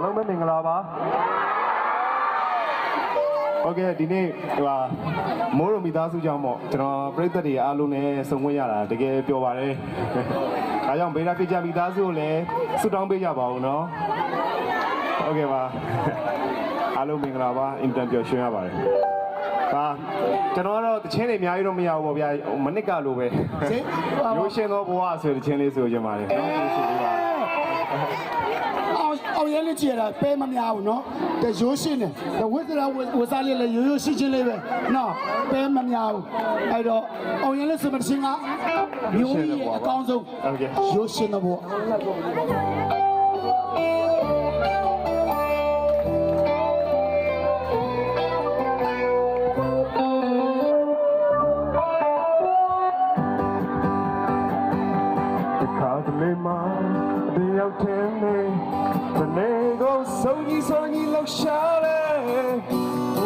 အားလုံးပဲမင်္ဂလာပါဟုတ်ကဲ့ဒီနေ့ဟိုဟာမိုးရုံမိသားစုကြောင့်ပေါ့ကျွန်တော်ပြိသက်တွေအားလုံးနဲ့ဆုံခွင့်ရတာတကယ်ပျော်ပါတယ်။ဒါကြောင့်ဗေဒဖြစ်ကြမိသားစုကိုလည်းဆုတောင်းပေးကြပါဦးနော်။ဟုတ်ကဲ့ပါ။အားလုံးမင်္ဂလာပါအင်တန်ပျော်ရွှင်ရပါတယ်။ပါကျွန်တော်ကတော့တချင်းတွေအများကြီးတော့မရဘူးပေါ့ဗျာမနစ်ကလိုပဲရိုးရှင်သောဘဝဆိုတဲ့တချင်းလေးဆိုရင်ပါတယ်နော်ဆိုပြီးပါ အောင်အောင်ရဲလေးကြည်ရတာပဲမများဘူးနော်တရိုးရှင်းတယ်ဝစ်စရာဝစားလေးလည်းရိုးရိုးရှင်းရှင်းလေးပဲနော်ပဲမများဘူးအဲ့တော့အောင်ရဲလေးစမတင်ကမျိုးကြီးရဲ့အကောင်းဆုံးရိုးရှင်းတော့ဘော ခါတလေမှတယောက်တည်းနေတနေ့ကိုစုံကြီးစုံကြီးလောက်ရှာလေ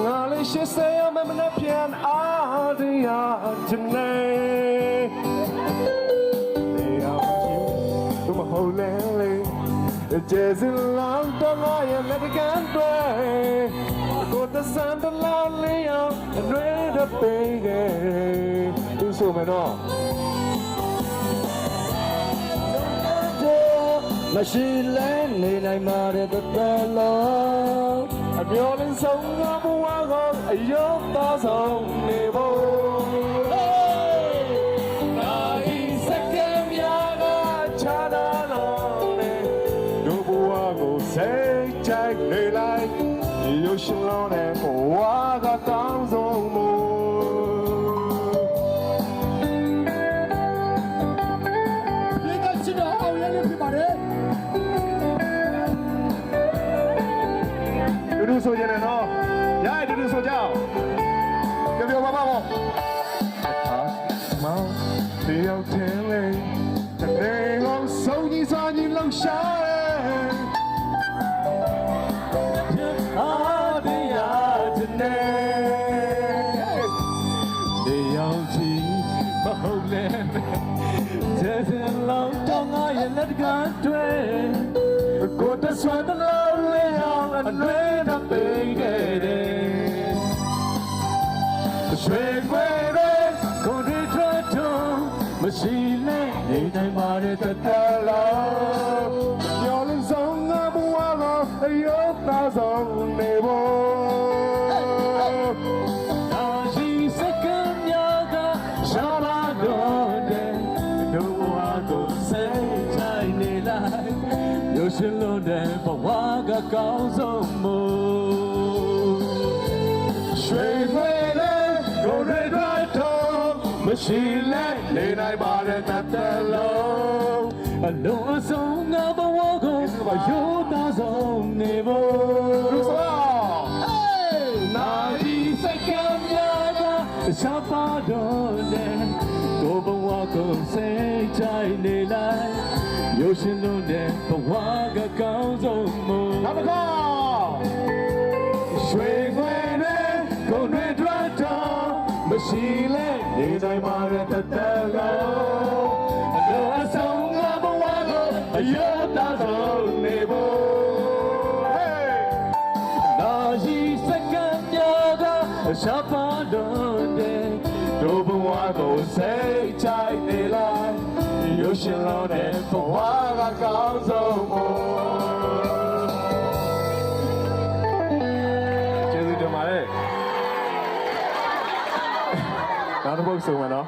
ငါလေးရှိစေရမမနဲ့ပြန်အားတရားတနေ့နေအောင်ကြည့်သူမဟုတ်လဲလေကျေစင်လောင်းတော့ငါရဲ့လက်တကန်တွေကိုတဆန်တလာလေးအောင်အရွယ်တပေးခဲ့သူဆိုမယ်တော့ မရှိလဲနေနိုင်ပါတဲ့တသက်လုံးအပြောင်းလေးဆုံးငါဘဝကအယောသားဆုံးနေဖို့နိုင်စကံများကချာနာလုံးနဲ့ဒုဘဝကိုစိတ်ကြိုက်နေလိုက်ရုပ်ရှင်လုံးနဲ့ဘဝကကောင်းဆုံးမို့ တူတူဆိုကြတယ်နော်ရရတူတူဆိုကြအောင်ကြောင်ကြောင်ပါပါပေါ့ဟာမောင်ဒီရောက်တယ်လေတကယ်ကိုစုံကြီးစာကြီးလောက်ရှာတယ်အာဒီယာတနေဒီရောက်ချီမဟုတ်လဲတဲ့စင်လောက်တော့ငါရဲ့လက်တကတွေ့ကိုတဆွမ်းတလုံးလေးအောင်အလွဲ မရှိလဲနေနိုင်ပါတဲ့တတလုံးညော်လုံးဆုံးငါဘဝကအယောသားဆုံးနေဖို့နာရှိစကံများကရှာလာတော့တဲ့ဒုဘဝကိုစိတ်ချိုင်နေလိုက်ရုပ်ရှင်လုံးတဲ့ဘဝကကောင်းဆုံးမို့ရွှေခွေလေးကိုရတဲ့တော့မရှိလဲ နေနိုင်ပါတဲ့တသက်လုံးအလုံးအစုံငါဘဝကိုအယုဒ္ဓဆုံးနေဖို့ရသောနာဒီစကံများကရှားပါတော့တဲ့ကိုဘဝကိုစိတ်ချိုင်နေလိုက်ရုပ်ရှင်လုံးတဲ့ဘဝကကောင်းဆုံးမို့နောက်တစ်ခါရွှေခွေနဲ့ကုန်တွေထွက်တော့မရှိလဲ နေတိုင်းမှာတဲ့တသက်လုံးအလိုအဆုံးငါဘဝကိုအယောတာဆုံးနေဖို့နာရှိစကံများကရှားပါတော့တဲ့ဒုဘဝကိုစိတ်ချိုက်နေလိုက်ရုပ်ရှင်လုံးတဲ့ဘဝကကောင်းဆုံးမို့ နောက်တစ်ပုတ်ဆိုမယ်နော်